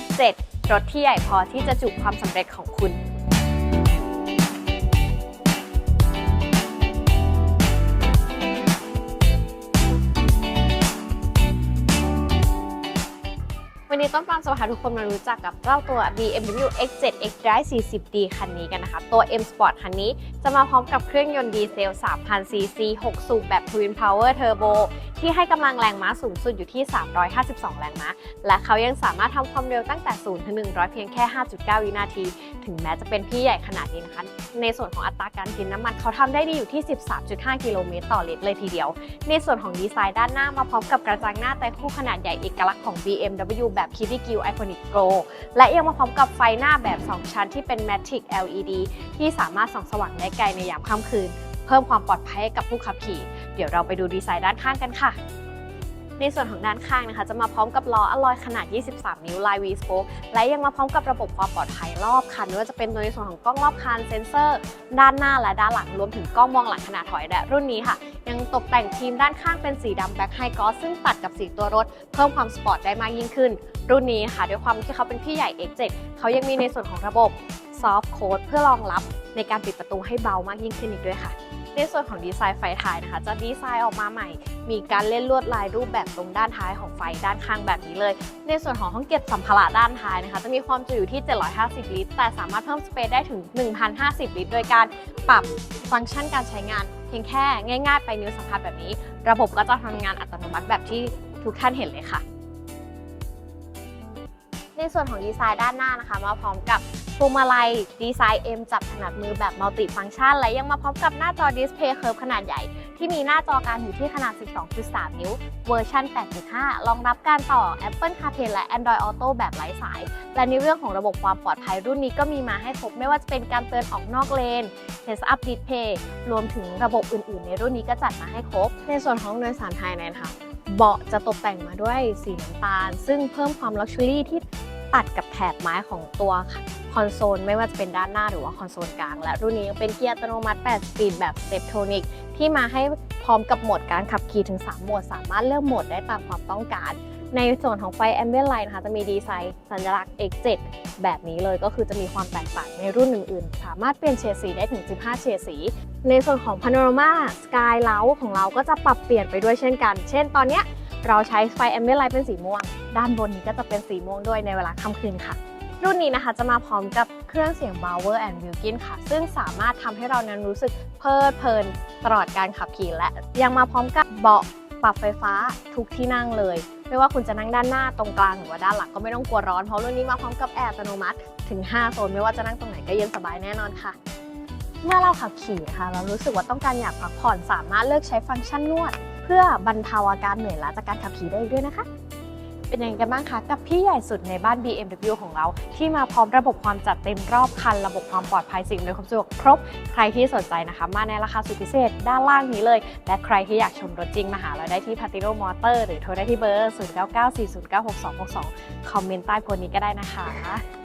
X7 รถที่ใหญ่พอที่จะจุความสำเร็จของคุณวันนี้ต้นปามจะพาทุกคนมารู้จักกับเจ้าตัว BMW X7 X-Drive 40D คันนี้กันนะคะ ตัว M Sport คันนี้จะมาพร้อมกับเครื่องยนต์ดีเซล 3,000 cc 6 สูบแบบ Twin Power Turbo ที่ให้กำลังแรงม้าสูงสุดอยู่ที่ 352 แรงม้า และเขายังสามารถทำความเร็วตั้งแต่ 0 ถึง 100 เพียงแค่ 5.9 วินาที ถึงแม้จะเป็นพี่ใหญ่ขนาดนี้นะคะ ในส่วนของอัตราการกินน้ำมันเขาทำได้ดีอยู่ที่ 13.5 กิโลเมตรต่อลิตรเลยทีเดียว ในส่วนของดีไซน์ด้านหน้ามาพร้อมกับกระจังหน้าแต่คู่ขนาดใหญ่เอกลักษณ์ของ BMW แบบ Kitty Gill Iconic Pro และยังมาพร้อมกับไฟหน้าแบบ 2 ชั้นที่เป็น Matic LED ที่สามารถส่องสว่างได้ไกลในยามค่ำคืน เพิ่มความปลอดภัยให้กับผู้ขับขี่ เดี๋ยวเราไปดูดีไซน์ด้านข้างกันค่ะ ในส่วนของด้านข้างนะคะ จะมาพร้อมกับล้ออลลอยขนาด 23 นิ้วลาย V Spoke และยังมาพร้อมกับระบบความปลอดภัยรอบคันไม่ว่าจะเป็นในส่วนของกล้องรอบคันเซ็นเซอร์ ด้านหน้าและด้านหลังรวมถึงกล้องมองหลังขนาดถอยและรุ่นนี้ค่ะ ยังตกแต่งทีมด้านข้างเป็นสีดำแบ็คไฮกอสซึ่งตัดกับสีตัวรถ เพิ่มความสปอร์ตได้มากยิ่งขึ้น รุ่นนี้ค่ะด้วยความที่เขาเป็นพี่ใหญ่ X7 เขายังมีในส่วนของระบบ Soft Code เพื่อรองรับในการปิดประตูให้เบามากยิ่งขึ้นอีกด้วยค่ะ ในส่วนของดีไซน์ไฟท้ายนะคะ จะดีไซน์ออกมาใหม่ มีการเล่นลวดลายรูปแบบตรงด้านท้ายของไฟด้านข้างแบบนี้เลย ในส่วนของห้องเก็บสัมภาระด้านท้ายนะคะ จะมีความจุอยู่ที่ 750 ลิตร แต่สามารถเพิ่มสเปซได้ถึง 1,050 ลิตร โดยการปรับฟังก์ชันการใช้งาน เพียงแค่ง่าย ๆ ไปนิ้วสัมผัสแบบนี้ ระบบก็จะทำงานอัตโนมัติแบบที่ทุกท่านเห็นเลยค่ะ ในส่วนของดีไซน์ด้านหน้านะคะ มาพร้อมกับ วงมาลัยดีไซน์ M จับถนัดมือแบบมัลติฟัง c t ชัน และยังมาพร้อมกับหน้าจอดิสเพย์เคิร์ฟขนาดใหญ่ ที่มีหน้าจอการอยู่ที่ขนาด 12.3 นิ้ว เวอร์ชัน 8.5 รองรับการต่อ Apple CarPlay และ Android Auto แบบไร้สาย และในเรื่องของระบบความปลอดภัยรุ่นนี้ก็มีมาให้ครบไม่ว่าจะเป็นการเตือนออกนอกเลน Heads Up Display รวมถึงระบบอื่น ๆ ในรุ่นนี้ก็จัดมาให้ครบ ในส่วนของโดยสารภายในนะคะเบาะจะตกแต่งมาด้วยสีน้ำตาล ซึ่งเพิ่มความลักชัวรี่ที่ ตัดกับแถบไม้ของตัวคอนโซลไม่ว่าจะเป็นด้านหน้าหรือว่าคอนโซลกลาง และรุ่นนี้ยังเป็นเกียร์อัตโนมัติ 8 สปีดแบบ Steptronic ที่มาให้พร้อมกับโหมดการขับขี่ถึง 3 โหมด สามารถเลือกโหมดได้ตามความต้องการ ในส่วนของไฟ Ambient Light นะคะจะมีดีไซน์สัญลักษณ์ X7 แบบนี้เลยก็คือจะมีความแตกต่างในรุ่นอื่นๆ สามารถเปลี่ยนเฉดสีได้ถึง 15 เฉดสี ในส่วนของ Panorama Sky l o u ของเราก็จะปรับเปลี่ยนไปด้วยเช่นกัน เช่น ตอนนี้เราใช้ไฟ Ambient Light เป็นสีม่วง ด้านบนนี้ก็จะเป็นสีม่วงด้วยในเวลาค่ำคืนค่ะ รุ่นนี้นะคะจะมาพร้อมกับเครื่องเสียง Bauer and Wilkin ค่ะ ซึ่งสามารถทำให้เรานั้นรู้สึกเพลิดเพลินตลอดการขับขี่และ ยังมาพร้อมกับเบาะปรับไฟฟ้าทุกที่นั่งเลย ไม่ว่าคุณจะนั่งด้านหน้าตรงกลางหรือว่าด้านหลังก็ไม่ต้องกลัวร้อนเพราะรุ่นนี้มาพร้อมกับแอร์อัตโนมัติถึง 5 โซน ไม่ว่าจะนั่งตรงไหนก็เย็นสบายแน่นอนค่ะ เมื่อเราขับขี่นะคะเรารู้สึกว่าต้องการอยากพักผ่อนสามารถเลือกใช้ฟังก์ชันนวด เพื่อบรรเทาอาการเหนื่อยล้าจากการขับขี่ได้ด้วยนะคะ เป็นยังไงกันบ้างคะกับพี่ใหญ่สุดในบ้าน BMW ของเรา ที่มาพร้อมระบบความจัดเต็มรอบคัน ระบบความปลอดภัยสิ่งอำนวยความสะดวกครบ ใครที่สนใจนะคะ มาในราคาสุดพิเศษด้านล่างนี้เลย และใครที่อยากชมรถจริงมาหาเราได้ที่ p a t i n o Motor หรือโทรได้ที่เบอร์ 0994096262 คอมเมนต์ใต้โพสต์นี้ก็ได้นะคะ